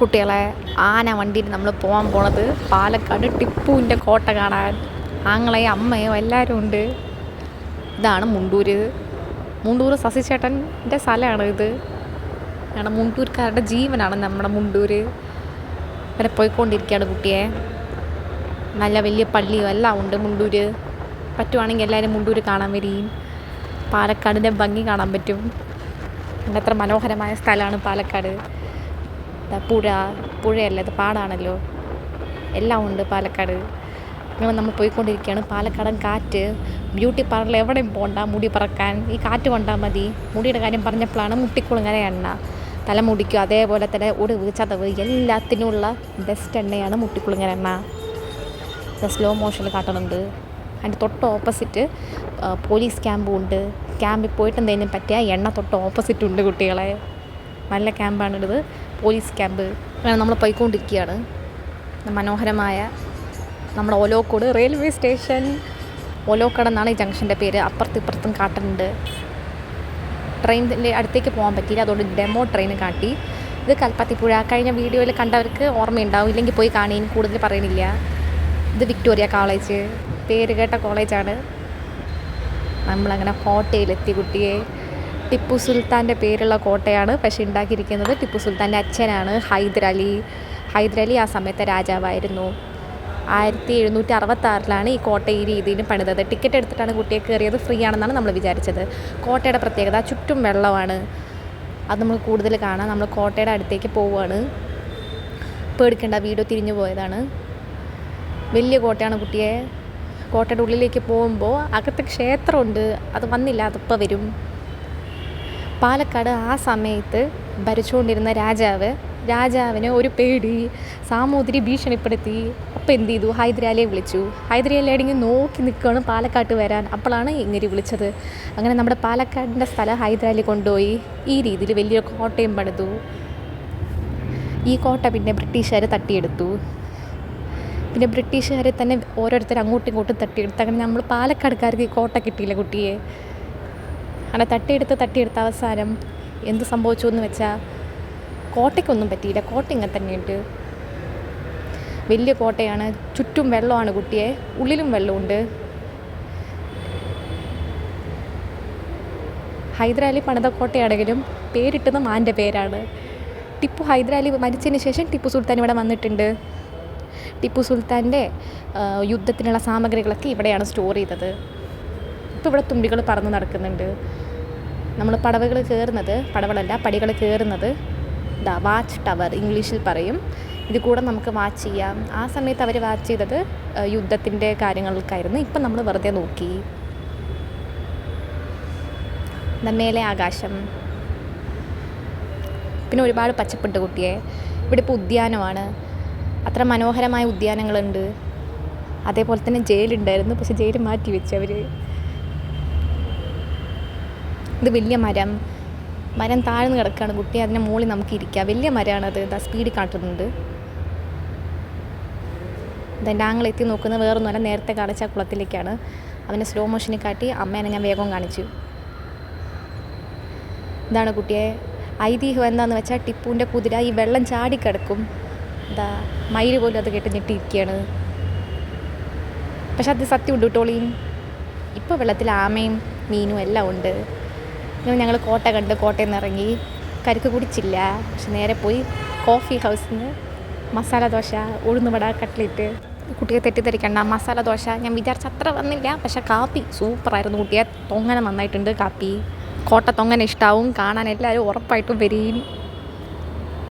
കുട്ടികളെ ആന വണ്ടിയിൽ നമ്മൾ പോകാൻ പോണത് പാലക്കാട് ടിപ്പുവിന്റെ കോട്ട കാണാൻ. ആങ്ങളെയും അമ്മയും എല്ലാവരും ഉണ്ട്. ഇതാണ് മുണ്ടൂര്. മുണ്ടൂർ ശശിചേട്ടന്റെ സ്ഥലമാണ് ഇത്. കാരണം മുണ്ടൂർക്കാരുടെ ജീവനാണ് നമ്മുടെ മുണ്ടൂര്. വരെ പോയിക്കൊണ്ടിരിക്കുകയാണ് കുട്ടിയെ. നല്ല വലിയ പള്ളിയും എല്ലാം ഉണ്ട് മുണ്ടൂര്. പറ്റുവാണെങ്കിൽ എല്ലാവരും മുണ്ടൂർ കാണാൻ വരികയും പാലക്കാടിന്റെ ഭംഗി കാണാൻ പറ്റും. എത്ര മനോഹരമായ സ്ഥലമാണ് പാലക്കാട്. പുഴ പുഴയല്ല? ഇത് പാടാണല്ലോ. എല്ലാം ഉണ്ട് പാലക്കാട്. അങ്ങനെ നമ്മൾ പോയിക്കൊണ്ടിരിക്കുകയാണ് പാലക്കാടൻ കാറ്റ്. ബ്യൂട്ടി പാർലർ എവിടെയും പോകണ്ട മുടി പറക്കാൻ. ഈ കാറ്റ് കൊണ്ടാൽ മതി. മുടിയുടെ കാര്യം പറഞ്ഞപ്പോഴാണ് മുട്ടിക്കുളങ്ങര എണ്ണ. തലമുടിക്കും അതേപോലെ തന്നെ ഒടിവ് ചതവ് എല്ലാത്തിനുമുള്ള ബെസ്റ്റ് എണ്ണയാണ് മുട്ടിക്കുളങ്ങര എണ്ണ. സ്ലോ മോഷനിൽ കാട്ടുന്നുണ്ട് അതിന്റെ തൊട്ട് ഓപ്പോസിറ്റ് പോലീസ് ക്യാമ്പും ഉണ്ട്. ക്യാമ്പിൽ പോയിട്ട് എന്തെങ്കിലും പറ്റിയ എണ്ണ തൊട്ട് ഓപ്പോസിറ്റ് ഉണ്ട് കുട്ടികളെ. നല്ല ക്യാമ്പാണിത് പോലീസ് ക്യാമ്പ്. അങ്ങനെ നമ്മൾ പോയിക്കൊണ്ടിരിക്കുകയാണ്. മനോഹരമായ നമ്മുടെ ഓലോക്കോട് റെയിൽവേ സ്റ്റേഷൻ. ഓലോക്കട എന്നാണ് ഈ ജംഗ്ഷന്റെ പേര്. അപ്പുറത്തും ഇപ്പുറത്തും കാട്ടുന്നുണ്ട് ട്രെയിനിന്റെ അടുത്തേക്ക് പോകാൻ പറ്റിയില്ല. അതുകൊണ്ട് ഡെമോ ട്രെയിൻ കാട്ടി. ഇത് കൽപ്പത്തിപ്പുഴ. കഴിഞ്ഞ വീഡിയോയിൽ കണ്ടവർക്ക് ഓർമ്മയുണ്ടാവും. ഇല്ലെങ്കിൽ പോയി കാണിയും കൂടുതൽ പറയണില്ല. ഇത് വിക്ടോറിയ കോളേജ്. പേര് കേട്ട കോളേജാണ്. നമ്മളങ്ങനെ ഹോട്ടലിലെത്തി കുട്ടിയെ. ടിപ്പു സുൽത്താന്റെ പേരുള്ള കോട്ടയാണ് പക്ഷേ ഉണ്ടാക്കിയിരിക്കുന്നത്. ടിപ്പു സുൽത്താന്റെ അച്ഛനാണ് ഹൈദരലി ഹൈദരലി ആ സമയത്തെ രാജാവായിരുന്നു. ആയിരത്തി എഴുന്നൂറ്റി അറുപത്താറിലാണ് ഈ കോട്ട ഈ രീതിയിൽ പണിതത്. ടിക്കറ്റ് എടുത്തിട്ടാണ് കുട്ടിയെ കയറിയത്. ഫ്രീ ആണെന്നാണ് നമ്മൾ വിചാരിച്ചത്. കോട്ടയുടെ പ്രത്യേകത ചുറ്റും വെള്ളമാണ്. അത് നമ്മൾ കൂടുതൽ കാണാം. നമ്മൾ കോട്ടയുടെ അടുത്തേക്ക് പോവുകയാണ്. പേടിക്കേണ്ട വീഡിയോ തിരിഞ്ഞു പോയതാണ്. വലിയ കോട്ടയാണ് കുട്ടിയെ. കോട്ടയുടെ ഉള്ളിലേക്ക് പോകുമ്പോൾ അകത്ത് ക്ഷേത്രമുണ്ട്. അത് വന്നില്ല അതിപ്പോൾ വരും. പാലക്കാട് ആ സമയത്ത് ഭരിച്ചുകൊണ്ടിരുന്ന രാജാവ് രാജാവിന് ഒരു പേടി സാമൂതിരി ഭീഷണിപ്പെടുത്തി. അപ്പോൾ എന്ത് ചെയ്തു? ഹൈദരാലിയെ വിളിച്ചു. ഹൈദരാലി അടിങ്ങി നോക്കി നിൽക്കുകയാണ് പാലക്കാട്ട് വരാൻ. അപ്പോഴാണ് ഇങ്ങനെ വിളിച്ചത്. അങ്ങനെ നമ്മുടെ പാലക്കാടിന്റെ സ്ഥലം ഹൈദരാലി കൊണ്ടുപോയി. ഈ രീതിയിൽ വലിയൊരു കോട്ടയും പണിതു. ഈ കോട്ട പിന്നെ ബ്രിട്ടീഷുകാർ തട്ടിയെടുത്തു. പിന്നെ ബ്രിട്ടീഷുകാരെ തന്നെ ഓരോരുത്തർ അങ്ങോട്ടും ഇങ്ങോട്ടും തട്ടിയെടുത്ത്. അങ്ങനെ നമ്മൾ പാലക്കാടുകാർക്ക് ഈ കോട്ട കിട്ടിയില്ല കുട്ടിയെ. അങ്ങനെ തട്ടിയെടുത്ത് തട്ടിയെടുത്ത അവസാനം എന്ത് സംഭവിച്ചു എന്ന് വെച്ചാൽ കോട്ടയ്ക്കൊന്നും പറ്റിയില്ല. കോട്ട ഇങ്ങനെ തന്നെയുണ്ട്. വലിയ കോട്ടയാണ്. ചുറ്റും വെള്ളമാണ് കുട്ടിയെ. ഉള്ളിലും വെള്ളമുണ്ട്. ഹൈദരാലി പണിത കോട്ടയാണെങ്കിലും പേരിട്ടത് മാന്റെ പേരാണ്. ടിപ്പു ഹൈദരാലി മരിച്ചതിന് ശേഷം ടിപ്പു സുൽത്താൻ ഇവിടെ വന്നിട്ടുണ്ട്. ടിപ്പു സുൽത്താന്റെ യുദ്ധത്തിനുള്ള സാമഗ്രികളൊക്കെ ഇവിടെയാണ് സ്റ്റോർ ചെയ്തത്. ഇപ്പോൾ ഇവിടെ തുമ്പികൾ പറന്ന് നടക്കുന്നുണ്ട്. നമ്മൾ പടവകൾ കയറുന്നത് പടവളല്ല പടികൾ കയറുന്നത് ദ വാച്ച് ടവർ ഇംഗ്ലീഷിൽ പറയും. ഇത് കൂടെ നമുക്ക് വാച്ച് ചെയ്യാം. ആ സമയത്ത് അവർ വാച്ച് ചെയ്തത് യുദ്ധത്തിന്റെ കാര്യങ്ങൾക്കായിരുന്നു. ഇപ്പം നമ്മൾ വെറുതെ നോക്കി. മേലെ ആകാശം. പിന്നെ ഒരുപാട് പച്ചപ്പുണ്ട് കുട്ടിയെ. ഇവിടെ ഇപ്പോൾ ഉദ്യാനമാണ്. അത്ര മനോഹരമായ ഉദ്യാനങ്ങളുണ്ട്. അതേപോലെ തന്നെ ജയിലുണ്ടായിരുന്നു. പക്ഷെ ജയിൽ മാറ്റി വെച്ചു അവർ ഇത് വലിയ മരം. മരം താഴ്ന്ന് കിടക്കുകയാണ്. കുട്ടി അതിന്റെ മുകളിൽ നമുക്ക് ഇരിക്കാം. വലിയ മരമാണത് ഇതാ സ്പീഡിൽ കാട്ടുന്നുണ്ട്. ഇതെന്റെ ആങ്ങൾ എത്തി നോക്കുന്നത് വേറൊന്നുമല്ല നേരത്തെ കാണിച്ച കുളത്തിലേക്കാണ്. അവനെ സ്ലോ മോഷനിൽ കാട്ടി അമ്മേനെ ഞാൻ വേഗം കാണിച്ചു. ഇതാണ് കുട്ടിയെ. ഐതിഹ്യം എന്താണെന്ന് വെച്ചാൽ ടിപ്പുവിന്റെ കുതിര ഈ വെള്ളം ചാടിക്കിടക്കും എന്താ മയിൽ പോലും അത് കേട്ട് ഞെട്ടിയിരിക്കുകയാണ്. പക്ഷെ അത് സത്യം ഉണ്ട് കേട്ടോളിയും ഇപ്പോൾ വെള്ളത്തിൽ ആമയും മീനും എല്ലാം ഉണ്ട്. ഇങ്ങനെ ഞങ്ങൾ കോട്ട കണ്ട് കോട്ടയിൽ നിന്ന് ഇറങ്ങി കരുക്ക് കുടിച്ചില്ല. പക്ഷെ നേരെ പോയി കോഫി ഹൗസിൽ നിന്ന് മസാല ദോശ ഉഴുന്നുവട കട്ട്ലേറ്റ് കുട്ടിയെ തെറ്റിദ്ധരിക്കണ്ട മസാല ദോശ. ഞാൻ വിചാരിച്ച അത്ര വന്നില്ല. പക്ഷെ കാപ്പി സൂപ്പറായിരുന്നു കുട്ടിയെ. തൊങ്ങനെ നന്നായിട്ടുണ്ട് കാപ്പി. കോട്ട തൊങ്ങനെ ഇഷ്ടാവും. കാണാൻ എല്ലാവരും ഉറപ്പായിട്ടും വരികയും